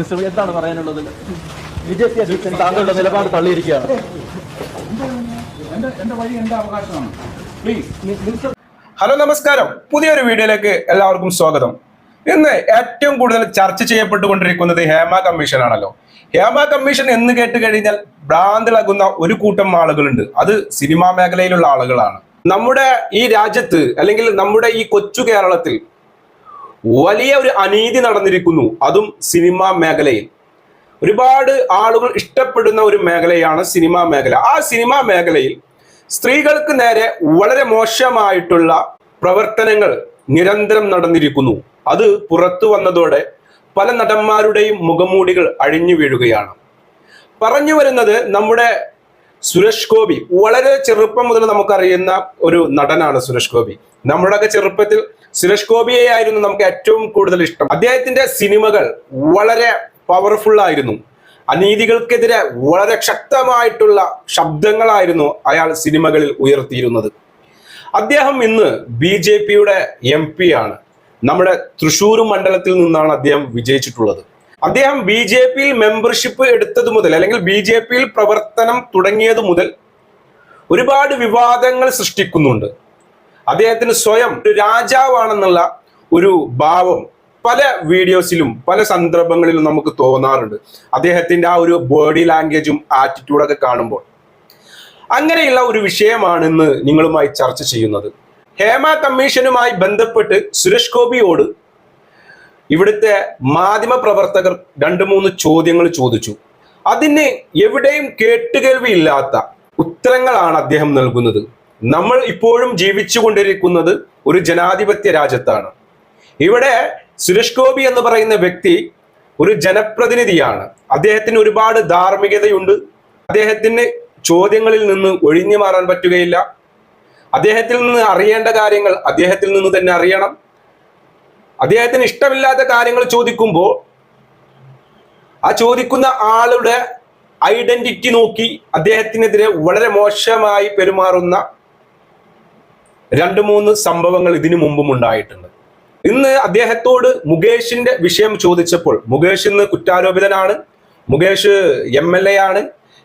എന്താണ് പറയാനുള്ളത്? ബി അധ്യക്ഷൻ താങ്കളുടെ നിലപാട് തള്ളിയിരിക്കുകയാണ്. ഹലോ നമസ്കാരം. പുതിയൊരു വീഡിയോയിലേക്ക് എല്ലാവർക്കും സ്വാഗതം. ഇന്ന് ഏറ്റവും കൂടുതൽ ചർച്ച ചെയ്യപ്പെട്ടുകൊണ്ടിരിക്കുന്നത് ഹേമ കമ്മീഷൻ ആണല്ലോ ഹേമ കമ്മീഷൻ എന്ന് കേട്ട് കഴിഞ്ഞാൽ ഭ്രാന്തിളകുന്ന ഒരു കൂട്ടം ആളുകളുണ്ട്. അത് സിനിമാ മേഖലയിലുള്ള ആളുകളാണ്. നമ്മുടെ ഈ രാജ്യത്ത് അല്ലെങ്കിൽ നമ്മുടെ ഈ കൊച്ചു കേരളത്തിൽ വലിയ ഒരു അനീതി നടന്നിരിക്കുന്നു. അതും സിനിമാ മേഖലയിൽ. ഒരുപാട് ആളുകൾ ഇഷ്ടപ്പെടുന്ന ഒരു മേഖലയാണ് സിനിമാ മേഖല. ആ സിനിമാ മേഖലയിൽ സ്ത്രീകൾക്ക് നേരെ വളരെ മോശമായിട്ടുള്ള പ്രവർത്തനങ്ങൾ നിരന്തരം നടന്നിരിക്കുന്നു. അത് പുറത്തു വന്നതോടെ പല നടന്മാരുടെയും മുഖമൂടികൾ അഴിഞ്ഞു വീഴുകയാണ്. പറഞ്ഞു വരുന്നത് നമ്മുടെ സുരേഷ് ഗോപി വളരെ ചെറുപ്പം മുതൽ നമുക്കറിയുന്ന ഒരു നടനാണ് സുരേഷ് ഗോപി. നമ്മുടെയൊക്കെ ചെറുപ്പത്തിൽ സുരേഷ് ഗോപിയെ ആയിരുന്നു നമുക്ക് ഏറ്റവും കൂടുതൽ ഇഷ്ടം. അദ്ദേഹത്തിന്റെ സിനിമകൾ വളരെ പവർഫുൾ ആയിരുന്നു. അനീതികൾക്കെതിരെ വളരെ ശക്തമായിട്ടുള്ള ശബ്ദങ്ങളായിരുന്നു അയാൾ സിനിമകളിൽ ഉയർത്തിയിരുന്നത്. അദ്ദേഹം ഇന്ന് ബി ജെ പിയുടെ എം പി ആണ്. നമ്മുടെ തൃശൂർ മണ്ഡലത്തിൽ നിന്നാണ് അദ്ദേഹം വിജയിച്ചിട്ടുള്ളത്. അദ്ദേഹം ബി ജെ പിയിൽ മെമ്പർഷിപ്പ് എടുത്തത് മുതൽ അല്ലെങ്കിൽ ബി ജെ പിയിൽ പ്രവർത്തനം തുടങ്ങിയത് മുതൽ ഒരുപാട് വിവാദങ്ങൾ സൃഷ്ടിക്കുന്നുണ്ട്. അദ്ദേഹത്തിന് സ്വയം ഒരു രാജാവാണെന്നുള്ള ഒരു ഭാവം പല വീഡിയോസിലും പല സന്ദർഭങ്ങളിലും നമുക്ക് തോന്നാറുണ്ട്. അദ്ദേഹത്തിന്റെ ആ ഒരു ബോഡി ലാംഗ്വേജും ആറ്റിറ്റ്യൂഡൊക്കെ കാണുമ്പോൾ. അങ്ങനെയുള്ള ഒരു വിഷയമാണ് ഇന്ന് നിങ്ങളുമായി ചർച്ച ചെയ്യുന്നത്. ഹേമ കമ്മീഷനുമായി ബന്ധപ്പെട്ട് സുരേഷ് ഗോപിയോട് ഇവിടുത്തെ മാധ്യമ പ്രവർത്തകർ രണ്ട് മൂന്ന് ചോദ്യങ്ങൾ ചോദിച്ചു. അതിന് എവിടെയും കേട്ടുകേൾവിയില്ലാത്ത ഉത്തരങ്ങളാണ് അദ്ദേഹം നൽകുന്നത്. നമ്മൾ ഇപ്പോഴും ജീവിച്ചുകൊണ്ടിരിക്കുന്നത് ഒരു ജനാധിപത്യ രാജ്യത്താണ്. ഇവിടെ സുരേഷ് ഗോപി എന്ന് പറയുന്ന വ്യക്തി ഒരു ജനപ്രതിനിധിയാണ്. അദ്ദേഹത്തിന് ഒരുപാട് ധാർമ്മികതയുണ്ട്. അദ്ദേഹത്തിന് ചോദ്യങ്ങളിൽ നിന്ന് ഒഴിഞ്ഞു മാറാൻ പറ്റുകയില്ല. അദ്ദേഹത്തിൽ നിന്ന് അറിയേണ്ട കാര്യങ്ങൾ അദ്ദേഹത്തിൽ നിന്ന് തന്നെ അറിയണം. അദ്ദേഹത്തിന് ഇഷ്ടമില്ലാത്ത കാര്യങ്ങൾ ചോദിക്കുമ്പോൾ ആ ചോദിക്കുന്ന ആളുടെ ഐഡന്റിറ്റി നോക്കി അദ്ദേഹത്തിനെതിരെ വളരെ മോശമായി പെരുമാറുന്ന രണ്ട് മൂന്ന് സംഭവങ്ങൾ ഇതിനു മുമ്പും ഉണ്ടായിട്ടുണ്ട്. ഇന്ന് അദ്ദേഹത്തോട് മുകേഷിന്റെ വിഷയം ചോദിച്ചപ്പോൾ മുകേഷ് ഇന്ന് കുറ്റാരോപിതനാണ് മുകേഷ് എം എൽ എ ആണ്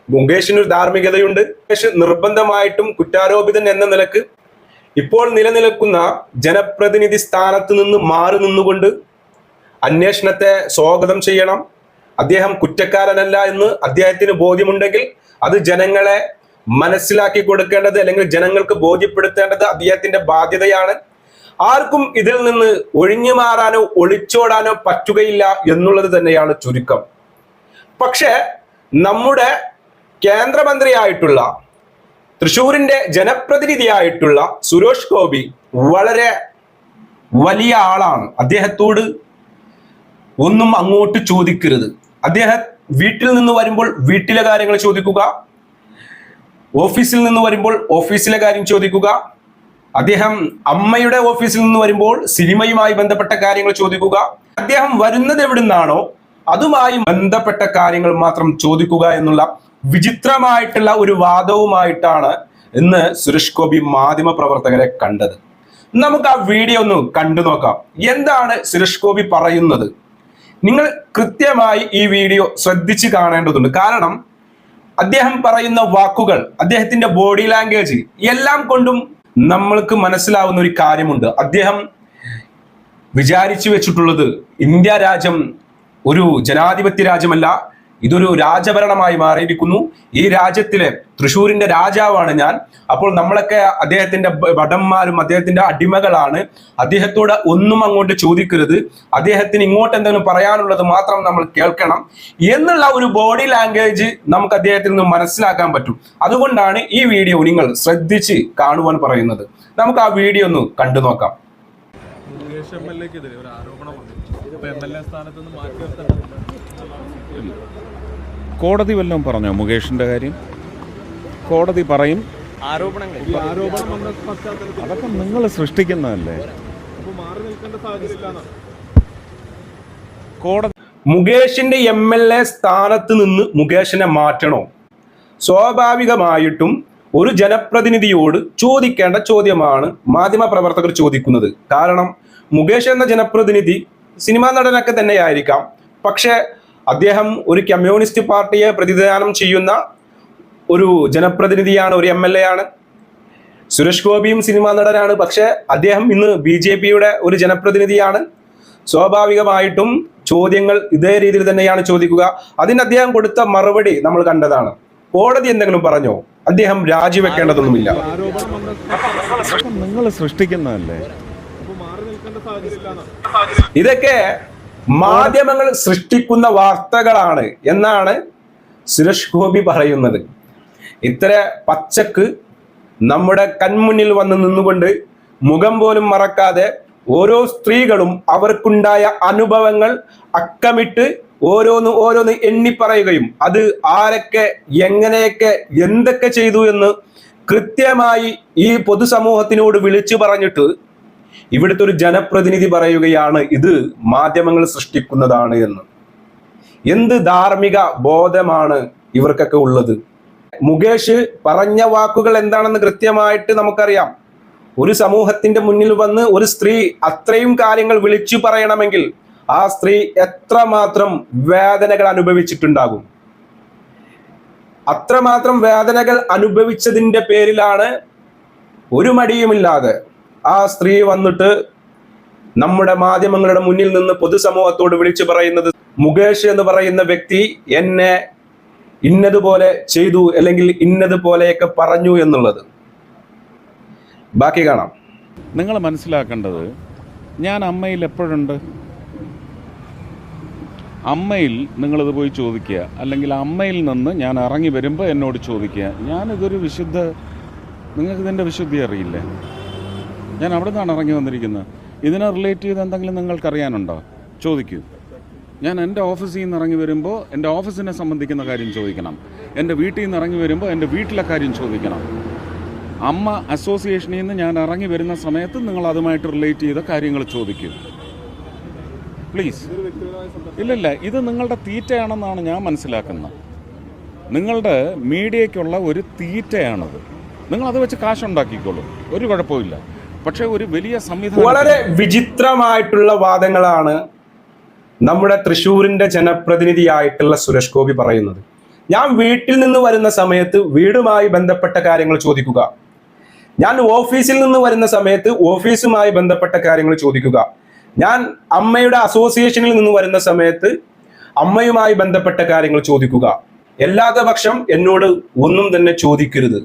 മുകേഷിന് ഒരു ധാർമ്മികതയുണ്ട് മുകേഷ് നിർബന്ധമായിട്ടും കുറ്റാരോപിതൻ എന്ന നിലയ്ക്ക് ഇപ്പോൾ നിലനിൽക്കുന്ന ജനപ്രതിനിധി സ്ഥാനത്ത് നിന്ന് മാറി നിന്നുകൊണ്ട് അന്വേഷണത്തെ സ്വാഗതം ചെയ്യണം. അദ്ദേഹം കുറ്റക്കാരനല്ല എന്ന് അദ്ദേഹത്തിന് ബോധ്യമുണ്ടെങ്കിൽ അത് ജനങ്ങളെ മനസ്സിലാക്കി കൊടുക്കേണ്ടത് അല്ലെങ്കിൽ ജനങ്ങൾക്ക് ബോധ്യപ്പെടുത്തേണ്ടത് അദ്ദേഹത്തിന്റെ ബാധ്യതയാണ്. ആർക്കും ഇതിൽ നിന്ന് ഒഴിഞ്ഞു മാറാനോ ഒളിച്ചോടാനോ പറ്റുകയില്ല എന്നുള്ളത് തന്നെയാണ് ചുരുക്കം. പക്ഷേ നമ്മുടെ കേന്ദ്രമന്ത്രിയായിട്ടുള്ള തൃശൂരിന്റെ ജനപ്രതിനിധിയായിട്ടുള്ള സുരേഷ് ഗോപി വളരെ വലിയ ആളാണ്. അദ്ദേഹത്തോട് ഒന്നും അങ്ങോട്ട് ചോദിക്കരുത്. അദ്ദേഹം വീട്ടിൽ നിന്ന് വരുമ്പോൾ വീട്ടിലെ കാര്യങ്ങൾ ചോദിക്കുക ഓഫീസിൽ നിന്ന് വരുമ്പോൾ ഓഫീസിലെ കാര്യം ചോദിക്കുക അദ്ദേഹം അമ്മയുടെ ഓഫീസിൽ നിന്ന് വരുമ്പോൾ സിനിമയുമായി ബന്ധപ്പെട്ട കാര്യങ്ങൾ ചോദിക്കുക അദ്ദേഹം വരുന്നത് എവിടുന്നാണോ അതുമായി ബന്ധപ്പെട്ട കാര്യങ്ങൾ മാത്രം ചോദിക്കുക എന്നുള്ള വിചിത്രമായിട്ടുള്ള ഒരു വാദവുമായിട്ടാണ് ഇന്ന് സുരേഷ് ഗോപി മാധ്യമ പ്രവർത്തകരെ കണ്ടത്. നമുക്ക് ആ വീഡിയോ ഒന്ന് കണ്ടു നോക്കാം. എന്താണ് സുരേഷ് ഗോപി പറയുന്നത്? നിങ്ങൾ കൃത്യമായി ഈ വീഡിയോ ശ്രദ്ധിച്ച് കാണേണ്ടതുണ്ട്. കാരണം അദ്ദേഹം പറയുന്ന വാക്കുകൾ അദ്ദേഹത്തിന്റെ ബോഡി ലാംഗ്വേജ് എല്ലാം കൊണ്ടും നമ്മൾക്ക് മനസ്സിലാവുന്ന ഒരു കാര്യമുണ്ട്. അദ്ദേഹം വിചാരിച്ചു വെച്ചിട്ടുള്ളത് ഇന്ത്യ രാജ്യം ഒരു ജനാധിപത്യ രാജ്യമല്ല ഇതൊരു രാജഭരണമായി മാറിയിരിക്കുന്നു. ഈ രാജ്യത്തിലെ തൃശ്ശൂരിന്റെ രാജാവാണ് ഞാൻ. അപ്പോൾ നമ്മളൊക്കെ അദ്ദേഹത്തിന്റെ ഭടന്മാരും അദ്ദേഹത്തിന്റെ അടിമകളാണ്. അദ്ദേഹത്തോട് ഒന്നും അങ്ങോട്ട് ചോദിക്കരുത്. അദ്ദേഹത്തിന് ഇങ്ങോട്ട് എന്തെങ്കിലും പറയാനുള്ളത് മാത്രം നമ്മൾ കേൾക്കണം. എന്നുള്ള ഒരു ബോഡി ലാംഗ്വേജ് നമുക്ക് അദ്ദേഹത്തിൽ നിന്ന് മനസ്സിലാക്കാൻ പറ്റും. അതുകൊണ്ടാണ് ഈ വീഡിയോ നിങ്ങൾ ശ്രദ്ധിച്ച് കാണുവാൻ പറയുന്നത്. നമുക്ക് ആ വീഡിയോ ഒന്ന് കണ്ടു നോക്കാം. മുകേഷ് എം എൽ എക്കെതിരെ ഒരു ആരോപണം ഇപ്പൊ എം എൽ എ സ്ഥാനത്ത് നിന്ന് മാറ്റി കോടതി വല്ലതും പറഞ്ഞോ മുകേഷിന്റെ കാര്യം? കോടതി പറയും. ആരോപണങ്ങൾ. ഈ ആരോപണം വന്ന പശ്ചാത്തലത്തിൽ അതൊക്കെ നിങ്ങൾ സൃഷ്ടിക്കുന്നതല്ലേ? കോടതി മുകേഷിന്റെ എം എൽ എ സ്ഥാനത്ത് നിന്ന് മുകേഷിനെ മാറ്റണോ? സ്വാഭാവികമായിട്ടും ഒരു ജനപ്രതിനിധിയോട് ചോദിക്കേണ്ട ചോദ്യമാണ് മാധ്യമ പ്രവർത്തകർ ചോദിക്കുന്നത്. കാരണം മുകേഷ് എന്ന ജനപ്രതിനിധി സിനിമാ നടനൊക്കെ തന്നെയായിരിക്കാം. പക്ഷെ അദ്ദേഹം ഒരു കമ്മ്യൂണിസ്റ്റ് പാർട്ടിയെ പ്രതിദാനം ചെയ്യുന്ന ഒരു ജനപ്രതിനിധിയാണ് ഒരു എം എൽ എ ആണ്. സുരേഷ് ഗോപിയും സിനിമാ നടനാണ്. പക്ഷെ അദ്ദേഹം ഇന്ന് ബി ജെ പിയുടെ ഒരു ജനപ്രതിനിധിയാണ്. സ്വാഭാവികമായിട്ടും ചോദ്യങ്ങൾ ഇതേ രീതിയിൽ തന്നെയാണ് ചോദിക്കുക. അതിന് അദ്ദേഹം കൊടുത്ത മറുപടി നമ്മൾ കണ്ടതാണ്. കോടതി എന്തെങ്കിലും പറഞ്ഞോ? അദ്ദേഹം രാജിവെക്കേണ്ടതൊന്നുമില്ല. നിങ്ങൾ സൃഷ്ടിക്കുന്നതല്ലേ അപ്പൊ മാറി നിൽക്കേണ്ട സാഹചര്യത്തിലാണ് ഇതൊക്കെ മാധ്യമങ്ങൾ സൃഷ്ടിക്കുന്ന വാർത്തകളാണ് എന്നാണ് സുരേഷ് ഗോപി പറയുന്നത്. ഇത്ര പച്ചക്ക് നമ്മുടെ കൺമുന്നിൽ വന്ന് നിന്നുകൊണ്ട് മുഖം പോലും മറക്കാതെ ഓരോ സ്ത്രീകളും അവർക്കുണ്ടായ അനുഭവങ്ങൾ അക്കമിട്ട് ഓരോന്ന് ഓരോന്ന് എണ്ണി പറയുകയും അത് ആരൊക്കെ എങ്ങനെയൊക്കെ എന്തൊക്കെ ചെയ്തു എന്ന് കൃത്യമായി ഈ പൊതുസമൂഹത്തിനോട് വിളിച്ചു പറഞ്ഞിട്ട് ഇവിടുത്തെ ഒരു ജനപ്രതിനിധി പറയുകയാണ് ഇത് മാധ്യമങ്ങൾ സൃഷ്ടിക്കുന്നതാണ് എന്ന്. എന്ത് ധാർമ്മിക ബോധമാണ് ഇവർക്കൊക്കെ ഉള്ളത്? മുകേഷ് പറഞ്ഞ വാക്കുകൾ എന്താണെന്ന് കൃത്യമായിട്ട് നമുക്കറിയാം. ഒരു സമൂഹത്തിന്റെ മുന്നിൽ വന്ന് ഒരു സ്ത്രീ അത്രയും കാര്യങ്ങൾ വിളിച്ചു പറയണമെങ്കിൽ ആ സ്ത്രീ എത്രമാത്രം വേദനകൾ അനുഭവിച്ചിട്ടുണ്ടാകും? അത്രമാത്രം വേദനകൾ അനുഭവിച്ചതിന്റെ പേരിലാണ് ഒരു മടിയുമില്ലാതെ ആ സ്ത്രീ വന്നിട്ട് നമ്മുടെ മാധ്യമങ്ങളുടെ മുന്നിൽ നിന്ന് പൊതുസമൂഹത്തോട് വിളിച്ചു പറയുന്നത് മുകേഷ് എന്ന് പറയുന്ന വ്യക്തി എന്നെ ഇന്നതുപോലെ ചെയ്തു അല്ലെങ്കിൽ ഇന്നതുപോലെയൊക്കെ പറഞ്ഞു എന്നുള്ളത്. ബാക്കി കാണാം. നിങ്ങൾ മനസ്സിലാക്കേണ്ടത് ഞാൻ അമ്മയിൽ എപ്പോഴുണ്ട്? അമ്മയിൽ നിങ്ങളിത് പോയി ചോദിക്കുക. അല്ലെങ്കിൽ അമ്മയിൽ നിന്ന് ഞാൻ ഇറങ്ങി വരുമ്പോൾ എന്നോട് ചോദിക്കുക. ഞാനിതൊരു വിശുദ്ധ നിങ്ങൾക്കിതിന്റെ വിശുദ്ധി അറിയില്ലേ? ഞാൻ അവിടെ നിന്നാണ് ഇറങ്ങി വന്നിരിക്കുന്നത്. ഇതിനെ റിലേറ്റ് ചെയ്ത് എന്തെങ്കിലും നിങ്ങൾക്കറിയാനുണ്ടോ? ചോദിക്കൂ. ഞാൻ എന്റെ ഓഫീസിൽ നിന്ന് ഇറങ്ങി വരുമ്പോൾ എന്റെ ഓഫീസിനെ സംബന്ധിക്കുന്ന കാര്യം ചോദിക്കണം. എന്റെ വീട്ടിൽ നിന്ന് ഇറങ്ങി വരുമ്പോൾ എന്റെ വീട്ടിലെ കാര്യം ചോദിക്കണം. അമ്മ അസോസിയേഷനിൽ നിന്ന് ഞാൻ ഇറങ്ങി വരുന്ന സമയത്ത് നിങ്ങൾ അതുമായിട്ട് റിലേറ്റ് ചെയ്ത കാര്യങ്ങൾ ചോദിക്കൂ. പ്ലീസ് ഇല്ലില്ല ഇത് നിങ്ങളുടെ തീറ്റയാണെന്നാണ് ഞാൻ മനസ്സിലാക്കുന്നത്. നിങ്ങളുടെ മീഡിയയ്ക്കുള്ള ഒരു തീറ്റയാണത്. നിങ്ങൾ അത് വെച്ച് കാശുണ്ടാക്കിക്കോളൂ. ഒരു കുഴപ്പമില്ല പക്ഷേ ഒരു വലിയ സംവിധാനം. വളരെ വിചിത്രമായിട്ടുള്ള വാദങ്ങളാണ് നമ്മുടെ തൃശ്ശൂരിന്റെ ജനപ്രതിനിധിയായിട്ടുള്ള സുരേഷ് ഗോപി പറയുന്നത്. ഞാൻ വീട്ടിൽ നിന്ന് വരുന്ന സമയത്ത് വീടുമായി ബന്ധപ്പെട്ട കാര്യങ്ങൾ ചോദിക്കുക. ഞാൻ ഓഫീസിൽ നിന്ന് വരുന്ന സമയത്ത് ഓഫീസുമായി ബന്ധപ്പെട്ട കാര്യങ്ങൾ ചോദിക്കുക. ഞാൻ അമ്മയുടെ അസോസിയേഷനിൽ നിന്ന് വരുന്ന സമയത്ത് അമ്മയുമായി ബന്ധപ്പെട്ട കാര്യങ്ങൾ ചോദിക്കുക. അല്ലാത്ത പക്ഷം എന്നോട് ഒന്നും തന്നെ ചോദിക്കരുത്.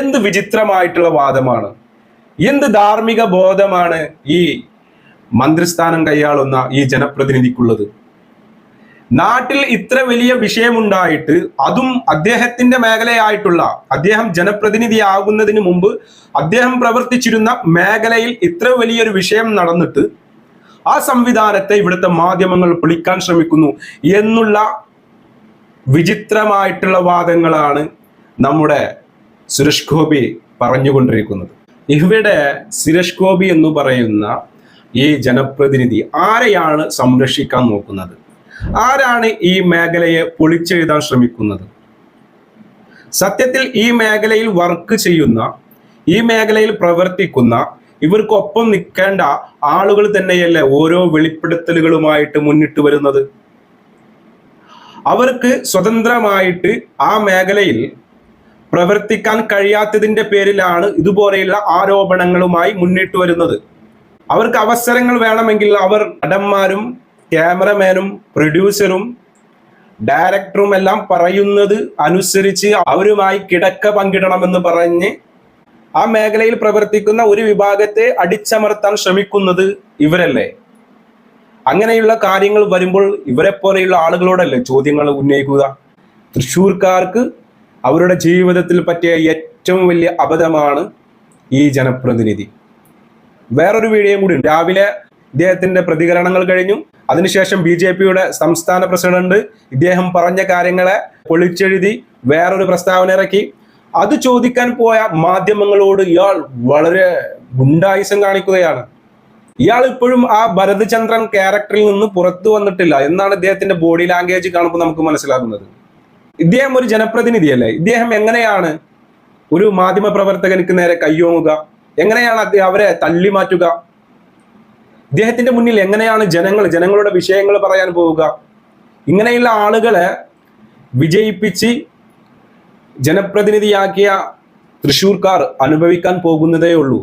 എന്ത് വിചിത്രമായിട്ടുള്ള വാദമാണ്. എന്ത് ധാർമ്മിക ബോധമാണ് ഈ മന്ത്രിസ്ഥാനം കൈയാളുന്ന ഈ ജനപ്രതിനിധിക്കുള്ളത്? നാട്ടിൽ ഇത്ര വലിയ വിഷയമുണ്ടായിട്ട് അതും അദ്ദേഹത്തിന്റെ മേഖലയായിട്ടുള്ള അദ്ദേഹം ജനപ്രതിനിധിയാകുന്നതിന് മുമ്പ് അദ്ദേഹം പ്രവർത്തിച്ചിരുന്ന മേഖലയിൽ ഇത്ര വലിയൊരു വിഷയം നടന്നിട്ട് ആ സംവിധാനത്തെ ഇവിടുത്തെ മാധ്യമങ്ങൾ പൊളിക്കാൻ ശ്രമിക്കുന്നു എന്നുള്ള വിചിത്രമായിട്ടുള്ള വാദങ്ങളാണ് നമ്മുടെ സുരേഷ് ഗോപി പറഞ്ഞുകൊണ്ടിരിക്കുന്നത്. ഇവിടെ സുരേഷ് ഗോപി എന്ന് പറയുന്ന ഈ ജനപ്രതിനിധി ആരെയാണ് സംരക്ഷിക്കാൻ നോക്കുന്നത്? ആരാണ് ഈ മേഖലയെ പൊളിച്ചെഴുതാൻ ശ്രമിക്കുന്നത്? സത്യത്തിൽ ഈ മേഖലയിൽ വർക്ക് ചെയ്യുന്ന ഈ മേഖലയിൽ പ്രവർത്തിക്കുന്ന ഇവർക്കൊപ്പം നിൽക്കേണ്ട ആളുകൾ തന്നെയല്ലേ ഓരോ വെളിപ്പെടുത്തലുകളുമായിട്ട് മുന്നിട്ട് വരുന്നത്? അവർക്ക് സ്വതന്ത്രമായിട്ട് ആ മേഖലയിൽ പ്രവർത്തിക്കാൻ കഴിയാത്തതിന്റെ പേരിലാണ് ഇതുപോലെയുള്ള ആരോപണങ്ങളുമായി മുന്നിട്ട് വരുന്നത്. അവർക്ക് അവസരങ്ങൾ വേണമെങ്കിൽ അവർ നടന്മാരും ക്യാമറമാനും പ്രൊഡ്യൂസറും ഡയറക്ടറും എല്ലാം പറയുന്നത് അനുസരിച്ച് അവരുമായി കിടക്ക പങ്കിടണമെന്ന് പറഞ്ഞ് ആ മേഖലയിൽ പ്രവർത്തിക്കുന്ന ഒരു വിഭാഗത്തെ അടിച്ചമർത്താൻ ശ്രമിക്കുന്നത് ഇവരല്ലേ? അങ്ങനെയുള്ള കാര്യങ്ങൾ വരുമ്പോൾ ഇവരെ പോലെയുള്ള ആളുകളോടല്ലേ ചോദ്യങ്ങൾ ഉന്നയിക്കുക? തൃശ്ശൂർക്കാർക്ക് അവരുടെ ജീവിതത്തിൽ പറ്റിയ ഏറ്റവും വലിയ അബദ്ധമാണ് ഈ ജനപ്രതിനിധി. വേറൊരു വീഡിയോയും കൂടി. രാവിലെ ഇദ്ദേഹത്തിന്റെ പ്രതികരണങ്ങൾ കഴിഞ്ഞു. അതിനുശേഷം ബി ജെ പിയുടെ സംസ്ഥാന പ്രസിഡന്റ് ഇദ്ദേഹം പറഞ്ഞ കാര്യങ്ങളെ പൊളിച്ചെഴുതി വേറൊരു പ്രസ്താവന ഇറക്കി. അത് ചോദിക്കാൻ പോയ മാധ്യമങ്ങളോട് ഇയാൾ വളരെ ഗുണ്ടായുസം കാണിക്കുകയാണ്. ഇയാൾ ഇപ്പോഴും ആ ഭരതചന്ദ്രൻ ക്യാരക്ടറിൽ നിന്ന് പുറത്തു വന്നിട്ടില്ല എന്നാണ് ഇദ്ദേഹത്തിന്റെ ബോഡി ലാംഗ്വേജ് കാണുമ്പോൾ നമുക്ക് മനസ്സിലാകുന്നത്. ഇദ്ദേഹം ഒരു ജനപ്രതിനിധിയല്ലേ? ഇദ്ദേഹം എങ്ങനെയാണ് ഒരു മാധ്യമ പ്രവർത്തകനിക്ക് നേരെ കയ്യോങ്ങുക എങ്ങനെയാണ് അദ്ദേഹം അവരെ തള്ളി മാറ്റുക ഇദ്ദേഹത്തിന്റെ മുന്നിൽ എങ്ങനെയാണ് ജനങ്ങൾ ജനങ്ങളുടെ വിഷയങ്ങൾ പറയാൻ പോവുക? ഇങ്ങനെയുള്ള ആളുകളെ വിജയിപ്പിച്ച് ജനപ്രതിനിധിയാക്കിയ തൃശ്ശൂർക്കാർ അനുഭവിക്കാൻ പോകുന്നതേ ഉള്ളൂ.